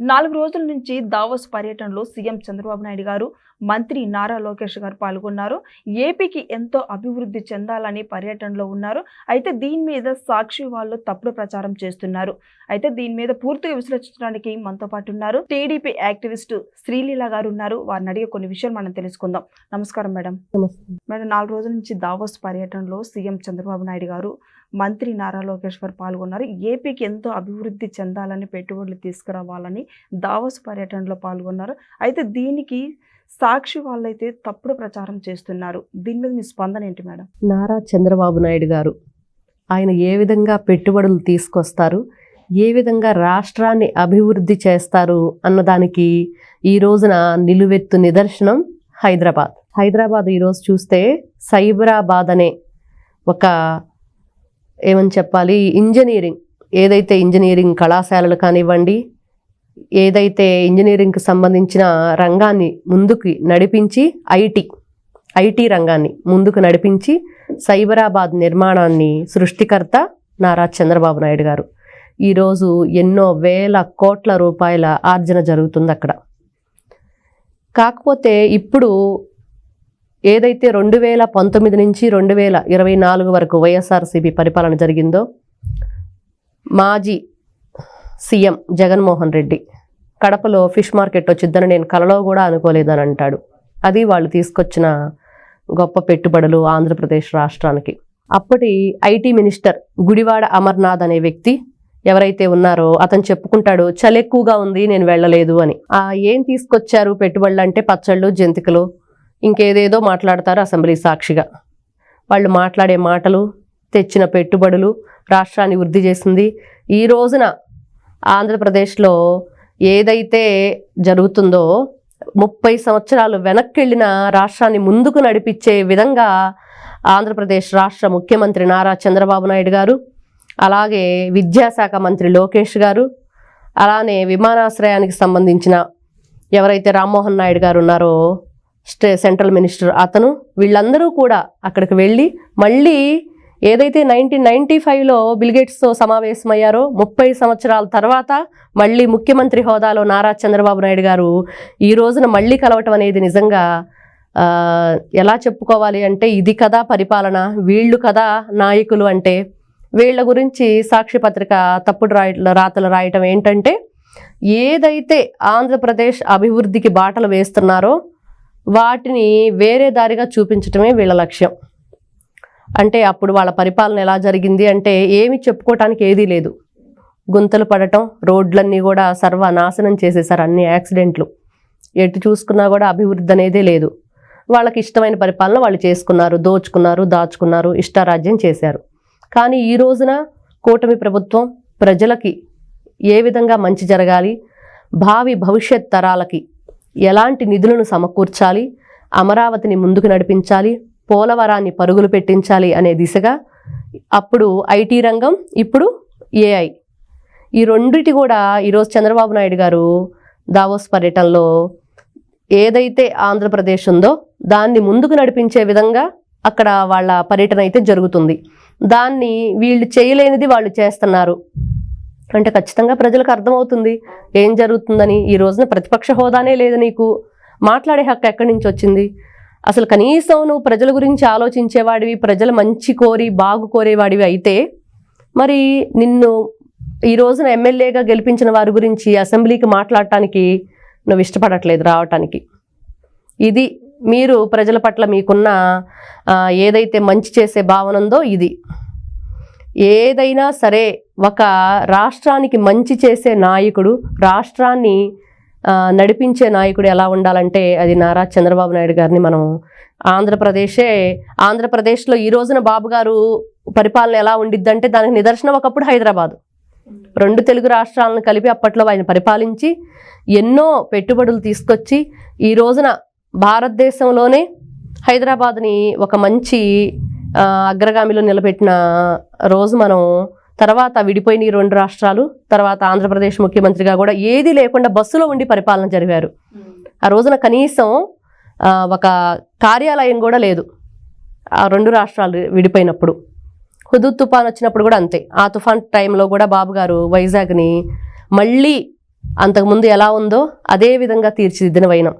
నాలుగు రోజుల నుంచి దావోస్ పర్యటనలో సీఎం చంద్రబాబు నాయుడు గారు మంత్రి నారా లోకేష్ గారు పాల్గొన్నారు. ఏపీకి ఎంతో అభివృద్ధి చెందాలని పర్యటనలో ఉన్నారు. అయితే దీని మీద సాక్షి వాళ్ళు తప్పుడు ప్రచారం చేస్తున్నారు. అయితే దీని మీద పూర్తిగా విశ్లేషించడానికి మనతో పాటు ఉన్నారు. టీడీపీ యాక్టివిస్ట్ శ్రీలీల గారు ఉన్నారు. వారిని అడిగే కొన్ని విషయాలు మనం తెలుసుకుందాం. నమస్కారం మేడం. మేడం నాలుగు రోజుల నుంచి దావోస్ పర్యటనలో సీఎం చంద్రబాబు నాయుడు గారు మంత్రి నారా లోకేష్ గారు పాల్గొన్నారు. ఏపీకి ఎంతో అభివృద్ధి చెందాలని పెట్టుబడులు తీసుకురావాలని దావోస్ పర్యటనలో పాల్గొన్నారు. అయితే దీనికి సాక్షి వాళ్ళైతే తప్పుడు ప్రచారం చేస్తున్నారు. దీని మీద మీ స్పందన ఏంటి మేడం? నారా చంద్రబాబు నాయుడు గారు ఆయన ఏ విధంగా పెట్టుబడులు తీసుకొస్తారు ఏ విధంగా రాష్ట్రాన్ని అభివృద్ధి చేస్తారు అన్నదానికి ఈ రోజున నిలువెత్తు నిదర్శనం హైదరాబాద్. హైదరాబాద్ ఈరోజు చూస్తే సైబరాబాద్ అనే ఒక ఏమని చెప్పాలి ఇంజనీరింగ్ ఏదైతే ఇంజనీరింగ్ కళాశాలలు కానివ్వండి ఏదైతే ఇంజనీరింగ్కి సంబంధించిన రంగాన్ని ముందుకు నడిపించి ఐటీ ఐటీ రంగాన్ని ముందుకు నడిపించి సైబరాబాద్ నిర్మాణాన్ని సృష్టికర్త నారా చంద్రబాబు నాయుడు గారు. ఈరోజు ఎన్నో వేల కోట్ల రూపాయల ఆర్జన జరుగుతుంది అక్కడ. కాకపోతే ఇప్పుడు ఏదైతే రెండు వేల పంతొమ్మిది నుంచి రెండు వేల ఇరవై నాలుగు వరకు వైఎస్ఆర్సీపీ పరిపాలన జరిగిందో మాజీ సీఎం జగన్మోహన్ రెడ్డి. కడపలో ఫిష్ మార్కెట్ వచ్చిద్దని నేను కలలో కూడా అనుకోలేదని అంటాడు. అది వాళ్ళు తీసుకొచ్చిన గొప్ప పెట్టుబడులు ఆంధ్రప్రదేశ్ రాష్ట్రానికి. అప్పటి ఐటీ మినిస్టర్ గుడివాడ అమర్నాథ్ అనే వ్యక్తి ఎవరైతే ఉన్నారో అతను చెప్పుకుంటాడు చలి ఎక్కువగా ఉంది నేను వెళ్ళలేదు అని. ఆ ఏం తీసుకొచ్చారు పెట్టుబడులు అంటే పచ్చళ్ళు జంతికలు ఇంకేదేదో మాట్లాడతారు అసెంబ్లీ సాక్షిగా. వాళ్ళు మాట్లాడే మాటలు తెచ్చిన పెట్టుబడులు రాష్ట్రాన్ని వృద్ధి చేసింది. ఈ రోజున ఆంధ్రప్రదేశ్లో ఏదైతే జరుగుతుందో ముప్పై సంవత్సరాలు వెనక్కి వెళ్ళిన రాష్ట్రాన్ని ముందుకు నడిపించే విధంగా ఆంధ్రప్రదేశ్ రాష్ట్ర ముఖ్యమంత్రి నారా చంద్రబాబు నాయుడు గారు అలాగే విద్యాశాఖ మంత్రి లోకేష్ గారు అలానే విమానాశ్రయానికి సంబంధించిన ఎవరైతే రామ్మోహన్ నాయుడు గారు ఉన్నారో స్టే సెంట్రల్ మినిస్టర్ అతను వీళ్ళందరూ కూడా అక్కడికి వెళ్ళి మళ్ళీ ఏదైతే నైన్టీన్ నైన్టీ ఫైవ్లో బిల్గేట్స్తో సమావేశమయ్యారో ముప్పై సంవత్సరాల తర్వాత మళ్ళీ ముఖ్యమంత్రి హోదాలో నారా చంద్రబాబు నాయుడు గారు ఈ రోజున మళ్ళీ కలవటం అనేది నిజంగా ఎలా చెప్పుకోవాలి అంటే ఇది కదా పరిపాలన వీళ్ళు కదా నాయకులు అంటే వీళ్ళ గురించి సాక్షి పత్రిక తప్పుడు రాయ రాతలు రాయటం ఏంటంటే ఏదైతే ఆంధ్రప్రదేశ్ అభివృద్ధికి బాటలు వేస్తున్నారో వాటిని వేరే దారిగా చూపించటమే వీళ్ళ లక్ష్యం. అంటే అప్పుడు వాళ్ళ పరిపాలన ఎలా జరిగింది అంటే ఏమి చెప్పుకోవటానికి ఏదీ లేదు. గుంతలు పడటం రోడ్లన్నీ కూడా సర్వనాశనం చేసేసారు అన్ని యాక్సిడెంట్లు. ఎటు చూసుకున్నా కూడా అభివృద్ధి అనేదే లేదు. వాళ్ళకి ఇష్టమైన పరిపాలన వాళ్ళు చేసుకున్నారు దోచుకున్నారు దాచుకున్నారు ఇష్టారాజ్యం చేశారు. కానీ ఈ రోజున కూటమి ప్రభుత్వం ప్రజలకి ఏ విధంగా మంచి జరగాలి భావి భవిష్యత్ తరాలకి ఎలాంటి నిధులను సమకూర్చాలి అమరావతిని ముందుకు నడిపించాలి పోలవరాన్ని పరుగులు పెట్టించాలి అనే దిశగా అప్పుడు ఐటీ రంగం ఇప్పుడు ఏఐ ఈ రెండిటి కూడా ఈరోజు చంద్రబాబు నాయుడు గారు దావోస్ పర్యటనలో ఏదైతే ఆంధ్రప్రదేశ్ ఉందో దాన్ని ముందుకు నడిపించే విధంగా అక్కడ వాళ్ళ పర్యటన అయితే జరుగుతుంది. దాన్ని వీళ్ళు చేయలేనిది వాళ్ళు చేస్తున్నారు. అంటే ఖచ్చితంగా ప్రజలకు అర్థమవుతుంది ఏం జరుగుతుందని. ఈ రోజున ప్రతిపక్ష హోదానే లేదు నీకు. మాట్లాడే హక్కు ఎక్కడి నుంచి వచ్చింది? అసలు కనీసం నువ్వు ప్రజల గురించి ఆలోచించేవాడివి ప్రజల మంచి కోరి బాగు కోరేవాడివి అయితే మరి నిన్ను ఈ రోజున ఎమ్మెల్యేగా గెలిపించిన వారి గురించి అసెంబ్లీకి మాట్లాడటానికి నువ్వు ఇష్టపడట్లేదు రావటానికి. ఇది మీరు ప్రజల పట్ల మీకున్న ఏదైతే మంచి చేసే భావన ఉందో ఇది. ఏదైనా సరే ఒక రాష్ట్రానికి మంచి చేసే నాయకుడు రాష్ట్రాన్ని నడిపించే నాయకుడు ఎలా ఉండాలంటే అది నారా చంద్రబాబు నాయుడు గారిని మనం ఆంధ్రప్రదేశే ఆంధ్రప్రదేశ్లో ఈ రోజున బాబు గారు పరిపాలన ఎలా ఉండిద్దంటే దానికి నిదర్శనం ఒకప్పుడు హైదరాబాదు. రెండు తెలుగు రాష్ట్రాలను కలిపి అప్పట్లో ఆయన పరిపాలించి ఎన్నో పెట్టుబడులు తీసుకొచ్చి ఈ రోజున భారతదేశంలోనే హైదరాబాద్ని ఒక మంచి అగ్రగామిలో నిలబెట్టిన రోజు మనం తర్వాత విడిపోయిన ఈ రెండు రాష్ట్రాలు తర్వాత ఆంధ్రప్రదేశ్ ముఖ్యమంత్రిగా కూడా ఏది లేకుండా బస్సులో ఉండి పరిపాలన జరిగారు. ఆ రోజున కనీసం ఒక కార్యాలయం కూడా లేదు. ఆ రెండు రాష్ట్రాలు విడిపోయినప్పుడు. హుదూద్ తుఫాన్ వచ్చినప్పుడు కూడా అంతే. ఆ తుఫాన్ టైంలో కూడా బాబు గారు వైజాగ్ని మళ్ళీ అంతకుముందు ఎలా ఉందో అదే విధంగా తీర్చిదిద్దిన వైనం.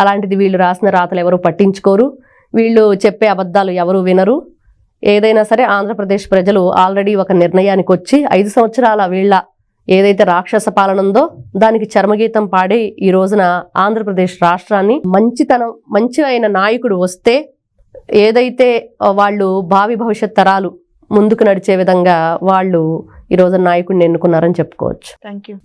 అలాంటిది వీళ్ళు రాసిన రాతలు ఎవరు పట్టించుకోరు. వీళ్ళు చెప్పే అబద్ధాలు ఎవరు వినరు. ఏదైనా సరే ఆంధ్రప్రదేశ్ ప్రజలు ఆల్రెడీ ఒక నిర్ణయానికి వచ్చి ఐదు సంవత్సరాల వీళ్ళ ఏదైతే రాక్షస పాలన ఉందో దానికి చర్మగీతం పాడి ఈ రోజున ఆంధ్రప్రదేశ్ రాష్ట్రాన్ని మంచితనం మంచి అయిన నాయకుడు వస్తే ఏదైతే వాళ్ళు భావి భవిష్యత్ తరాలు ముందుకు నడిచే విధంగా వాళ్ళు ఈ రోజు నాయకుడిని ఎన్నుకున్నారని చెప్పుకోవచ్చు. Thank you